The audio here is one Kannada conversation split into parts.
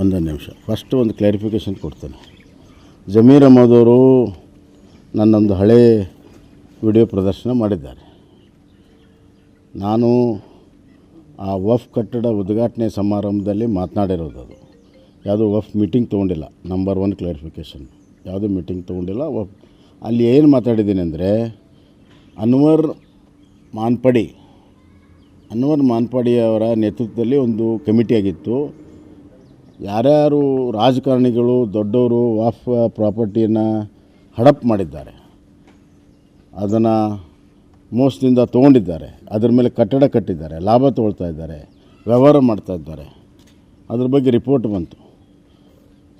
ಒಂದು ನಿಮಿಷ. ಫಸ್ಟ್ ಒಂದು ಕ್ಲಾರಿಫಿಕೇಷನ್ ಕೊಡ್ತೇನೆ. ಜಮೀರ್ ಅವರು ನನ್ನೊಂದು ಹಳೆ ವಿಡಿಯೋ ಪ್ರದರ್ಶನ ಮಾಡಿದ್ದಾರೆ. ನಾನು ಆ ವಫ್ ಕಟ್ಟಡ ಉದ್ಘಾಟನೆ ಸಮಾರಂಭದಲ್ಲಿ ಮಾತನಾಡಿರೋದು ಅದು. ಯಾವುದೋ ವಫ್ ಮೀಟಿಂಗ್ ತೊಗೊಂಡಿಲ್ಲ ನಂಬರ್ ಒನ್ ಕ್ಲಾರಿಫಿಕೇಷನ್ ಯಾವುದೂ ಮೀಟಿಂಗ್ ತೊಗೊಂಡಿಲ್ಲ, ವಫ್. ಅಲ್ಲಿ ಏನು ಮಾತಾಡಿದ್ದೀನಿ ಅಂದರೆ, ಅನ್ವರ್ ಮಾನ್ಪಡಿ, ಅನ್ವರ್ ಮಾನ್ಪಾಡಿ ಅವರ ನೇತೃತ್ವದಲ್ಲಿ ಒಂದು ಕಮಿಟಿ ಆಗಿತ್ತು. ಯಾರ್ಯಾರು ರಾಜಕಾರಣಿಗಳು ದೊಡ್ಡವರು ವಾಫ್ ಪ್ರಾಪರ್ಟಿಯನ್ನು ಹಡಪ್ ಮಾಡಿದ್ದಾರೆ, ಅದನ್ನು ಮೋಸದಿಂದ ತೊಗೊಂಡಿದ್ದಾರೆ, ಅದ್ರ ಮೇಲೆ ಕಟ್ಟಡ ಕಟ್ಟಿದ್ದಾರೆ, ಲಾಭ ತೊಗೊಳ್ತಾ ಇದ್ದಾರೆ, ವ್ಯವಹಾರ ಮಾಡ್ತಾ ಇದ್ದಾರೆ, ಅದ್ರ ಬಗ್ಗೆ ರಿಪೋರ್ಟ್ ಬಂತು.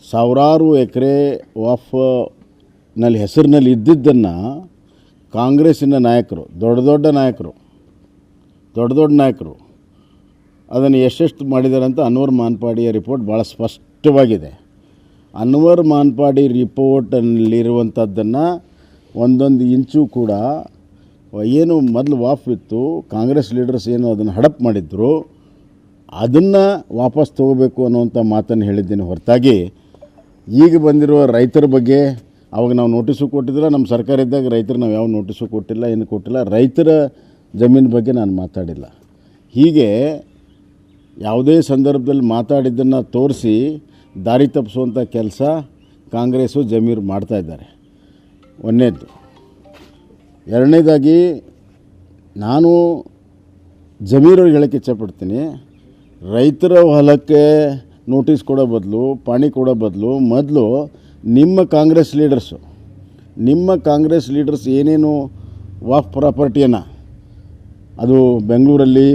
ಸಾವಿರಾರು ಎಕರೆ ವಾಫ್ನಲ್ಲಿ ಹೆಸರಿನಲ್ಲಿ ಇದ್ದಿದ್ದನ್ನು ಕಾಂಗ್ರೆಸ್ಸಿನ ನಾಯಕರು, ದೊಡ್ಡ ದೊಡ್ಡ ನಾಯಕರು, ದೊಡ್ಡ ದೊಡ್ಡ ನಾಯಕರು ಅದನ್ನು ಎಷ್ಟೆಷ್ಟು ಮಾಡಿದ್ದಾರೆ ಅಂತ ಅನ್ವರ್ ಮಾನ್ಪಾಡಿಯ ರಿಪೋರ್ಟ್ ಭಾಳ ಸ್ಪಷ್ಟವಾಗಿದೆ. ಅನ್ವರ್ ಮಾನ್ಪಾಡಿ ರಿಪೋರ್ಟಲ್ಲಿರುವಂಥದ್ದನ್ನು ಒಂದೊಂದು ಇಂಚು ಕೂಡ ಏನು ಮೊದಲು ವಾಫ್ ಇತ್ತು, ಕಾಂಗ್ರೆಸ್ ಲೀಡರ್ಸ್ ಏನು ಅದನ್ನು ಹಡಪ್ ಮಾಡಿದ್ರು, ಅದನ್ನು ವಾಪಸ್ ತಗೋಬೇಕು ಅನ್ನುವಂಥ ಮಾತನ್ನು ಹೇಳಿದ್ದೀನಿ ಹೊರತಾಗಿ. ಈಗ ಬಂದಿರುವ ರೈತರ ಬಗ್ಗೆ ಅವಾಗ ನಾವು ನೋಟಿಸು ಕೊಟ್ಟಿದ್ರೆ ನಮ್ಮ ಸರ್ಕಾರ ಇದ್ದಾಗ ರೈತರು ನಾವು ಯಾವ ನೋಟಿಸು ಕೊಟ್ಟಿಲ್ಲ, ಏನು ಕೊಟ್ಟಿಲ್ಲ, ರೈತರ ಜಮೀನು ಬಗ್ಗೆ ನಾನು ಮಾತಾಡಿಲ್ಲ. ಹೀಗೆ ಯಾವುದೇ ಸಂದರ್ಭದಲ್ಲಿ ಮಾತಾಡಿದ್ದನ್ನು ತೋರಿಸಿ ದಾರಿ ತಪ್ಪಿಸುವಂಥ ಕೆಲಸ ಕಾಂಗ್ರೆಸ್ಸು ಜಮೀರು ಮಾಡ್ತಾ ಇದ್ದಾರೆ. ಒಂದನೇದ್ದು ಎರಡನೇದಾಗಿ ನಾನು ಜಮೀರವ್ರಿಗೆ ಹೇಳೋಕ್ಕೆ ಇಚ್ಛಪಡ್ತೀನಿ. ರೈತರ ಹೊಲಕ್ಕೆ ನೋಟಿಸ್ ಕೊಡೋ ಬದಲು, ಪಾಣಿ ಕೊಡೋ ಬದಲು ಮೊದಲು ನಿಮ್ಮ ಕಾಂಗ್ರೆಸ್ ಲೀಡರ್ಸು, ನಿಮ್ಮ ಕಾಂಗ್ರೆಸ್ ಲೀಡರ್ಸ್ ಏನೇನು ವಾಫ್ ಪ್ರಾಪರ್ಟಿಯನ್ನು, ಅದು ಬೆಂಗಳೂರಲ್ಲಿ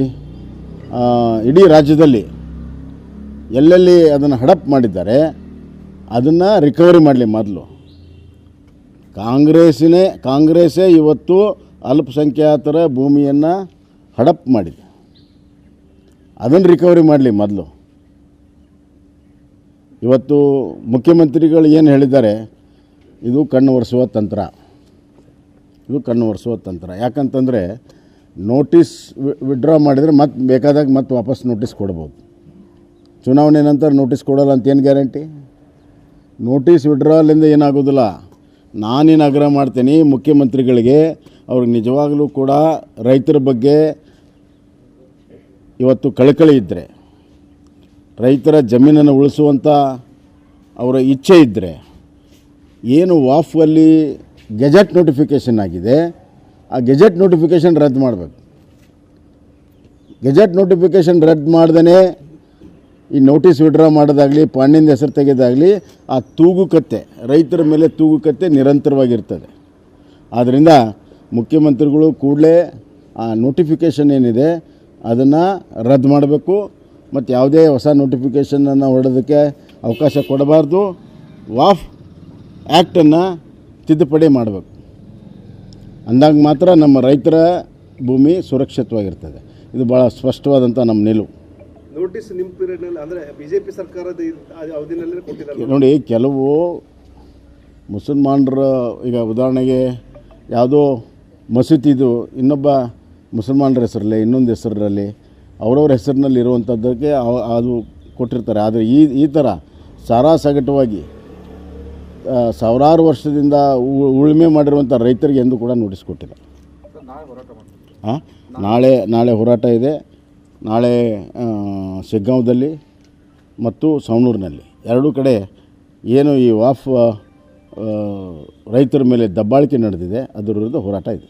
ಇಡೀ ರಾಜ್ಯದಲ್ಲಿ ಎಲ್ಲೆಲ್ಲಿ ಅದನ್ನು ಹಡಪ್ ಮಾಡಿದ್ದಾರೆ, ಅದನ್ನು ರಿಕವರಿ ಮಾಡಲಿ ಮೊದಲು. ಕಾಂಗ್ರೆಸ್ಸಿನೇ, ಕಾಂಗ್ರೆಸ್ಸೇ ಇವತ್ತು ಅಲ್ಪಸಂಖ್ಯಾತರ ಭೂಮಿಯನ್ನು ಹಡಪ್ ಮಾಡಿದೆ. ಅದನ್ನು ರಿಕವರಿ ಮಾಡಲಿ ಮೊದಲು. ಇವತ್ತು ಮುಖ್ಯಮಂತ್ರಿಗಳು ಏನು ಹೇಳಿದ್ದಾರೆ, ಇದು ಕಣ್ಣು ಒರೆಸುವ ತಂತ್ರ. ಇದು ಕಣ್ಣು ಒರೆಸುವ ತಂತ್ರ. ಯಾಕಂತಂದರೆ ನೋಟಿಸ್ ವಿಡ್ರಾ ಮಾಡಿದರೆ ಮತ್ತೆ ಬೇಕಾದಾಗ ಮತ್ತೆ ವಾಪಸ್ ನೋಟಿಸ್ ಕೊಡ್ಬೋದು. ಚುನಾವಣೆ ನಂತರ ನೋಟಿಸ್ ಕೊಡೋಲ್ಲ ಅಂತ ಏನು ಗ್ಯಾರಂಟಿ? ನೋಟಿಸ್ ವಿಡ್ರಾಲಿಂದ ಏನಾಗೋದಿಲ್ಲ. ನಾನೇನು ಆಗ್ರಹ ಮಾಡ್ತೀನಿ, ಮುಖ್ಯಮಂತ್ರಿಗಳಿಗೆ, ಅವ್ರಿಗೆ ನಿಜವಾಗಲೂ ಕೂಡ ರೈತರ ಬಗ್ಗೆ ಇವತ್ತು ಕಳಕಳಿ ಇದ್ದರೆ ರೈತರ ಜಮೀನನ್ನು ಉಳಿಸುವಂಥ ಅವರ ಇಚ್ಛೆ ಇದ್ದರೆ ಏನು ವಾಫಲ್ಲಿ ಗೆಜೆಟ್ ನೋಟಿಫಿಕೇಷನ್ ಆಗಿದೆ ಆ ಗೆಜೆಟ್ ನೋಟಿಫಿಕೇಷನ್ ರದ್ದು ಮಾಡಬೇಕು. ಗೆಜೆಟ್ ನೋಟಿಫಿಕೇಷನ್ ರದ್ದು ಮಾಡ್ದೇ ಈ ನೋಟಿಸ್ ವಿಡ್ರಾ ಮಾಡೋದಾಗಲಿ ಪಾಣ್ಯದ ಹೆಸರು ತೆಗೆದಾಗಲಿ, ಆ ತೂಗುಕತ್ತೆ ರೈತರ ಮೇಲೆ ತೂಗುಕತ್ತೆ ನಿರಂತರವಾಗಿರ್ತದೆ. ಆದ್ದರಿಂದ ಮುಖ್ಯಮಂತ್ರಿಗಳು ಕೂಡಲೇ ಆ ನೋಟಿಫಿಕೇಷನ್ ಏನಿದೆ, ಅದನ್ನು ರದ್ದು ಮಾಡಬೇಕು. ಮತ್ತು ಯಾವುದೇ ಹೊಸ ನೋಟಿಫಿಕೇಷನನ್ನು ಹೊರಡೋದಕ್ಕೆ ಅವಕಾಶ ಕೊಡಬಾರ್ದು. ವಾಫ್ ಆ್ಯಕ್ಟನ್ನು ತಿದ್ದುಪಡಿ ಮಾಡಬೇಕು. ಅಂದಾಗ ಮಾತ್ರ ನಮ್ಮ ರೈತರ ಭೂಮಿ ಸುರಕ್ಷಿತವಾಗಿರ್ತದೆ. ಇದು ಭಾಳ ಸ್ಪಷ್ಟವಾದಂಥ ನಮ್ಮ ನಿಲುವು. ನೋಟಿಸ್ ನಿಮ್ಮ ಪೀರಿಯಡ್ನಲ್ಲಿ ಅಂದರೆ ಬಿ ಜೆ ಪಿ ಸರ್ಕಾರದ ಅವಧಿನಲ್ಲಿ ಕೊಟ್ಟಿದ್ದಾರೆ ನೋಡಿ ಕೆಲವು ಮುಸಲ್ಮಾನರ ಈಗ ಉದಾಹರಣೆಗೆ ಯಾವುದೋ ಮಸೀದಿದು ಇನ್ನೊಬ್ಬ ಮುಸಲ್ಮಾನರ ಹೆಸರಲ್ಲಿ ಇನ್ನೊಂದು ಹೆಸರಲ್ಲಿ ಅವರವ್ರ ಹೆಸರಿನಲ್ಲಿ ಇರುವಂಥದ್ದಕ್ಕೆ ಅದು ಕೊಟ್ಟಿರ್ತಾರೆ. ಆದರೆ ಈ ಈ ಥರ ಸಾರಾಸಗಟವಾಗಿ ಸಾವಿರಾರು ವರ್ಷದಿಂದ ಉಳುಮೆ ಮಾಡಿರುವಂಥ ರೈತರಿಗೆ ಎಂದು ಕೂಡ ನೋಟಿಸ್ ಕೊಟ್ಟಿಲ್ಲ. ಹಾಂ ನಾಳೆ ನಾಳೆ ಹೋರಾಟ ಇದೆ. ನಾಳೆ ಸಿಗ್ಗಾಂವದಲ್ಲಿ ಮತ್ತು ಸವಣೂರಿನಲ್ಲಿ. ಎರಡೂ ಕಡೆ ಏನು ಈ ವಾಫ್ ರೈತರ ಮೇಲೆ ದಬ್ಬಾಳಿಕೆ ನಡೆದಿದೆ, ಅದರ ವಿರುದ್ಧ ಹೋರಾಟ ಇದೆ.